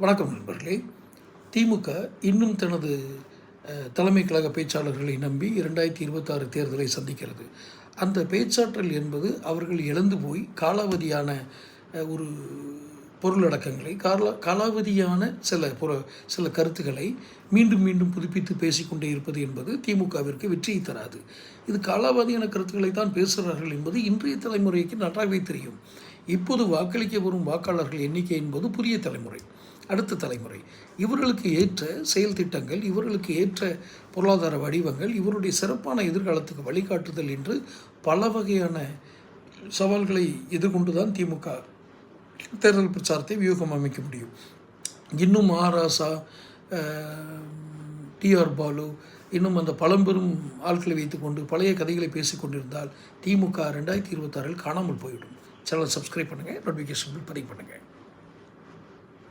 வணக்கம் நண்பர்களே. திமுக இன்னும் தனது தலைமை கழக பேச்சாளர்களை நம்பி இரண்டாயிரத்தி இருபத்தாறு தேர்தலை சந்திக்கிறது. அந்த பேச்சாற்றல் என்பது அவர்கள் இழந்து போய் காலாவதியான ஒரு பொருளடக்கங்களை கால காலாவதியான சில புற சில கருத்துக்களை மீண்டும் மீண்டும் புதுப்பித்து பேசிக்கொண்டே இருப்பது என்பது திமுகவிற்கு வெற்றியை தராது. இது காலாவதியான கருத்துக்களை தான் பேசுகிறார்கள் என்பது இன்றைய தலைமுறைக்கு நன்றாகவே தெரியும். இப்போது வாக்களிக்க வரும் வாக்காளர்கள் எண்ணிக்கை என்பது புதிய தலைமுறை அடுத்த தலைமுறை. இவர்களுக்கு ஏற்ற செயல் திட்டங்கள் இவர்களுக்கு ஏற்ற பொருளாதார வடிவங்கள் இவருடைய சிறப்பான எதிர்காலத்துக்கு வழிகாட்டுதல் என்று பல வகையான சவால்களை எதிர்கொண்டு தான் திமுக தேர்தல் பிரச்சாரத்தை வியூகம் அமைக்க முடியும். இன்னும் மகாராசா டிஆர் பாலு இன்னும் அந்த பழம்பெரும் ஆட்களை வைத்துக்கொண்டு பழைய கதைகளை பேசிக்கொண்டிருந்தால் திமுக ரெண்டாயிரத்தி இருபத்தாறில் காணாமல் போய்விடும். சேனலை சப்ஸ்கிரைப் பண்ணுங்கள் நோட்டிஃபிகேஷன் பதிவு பண்ணுங்கள்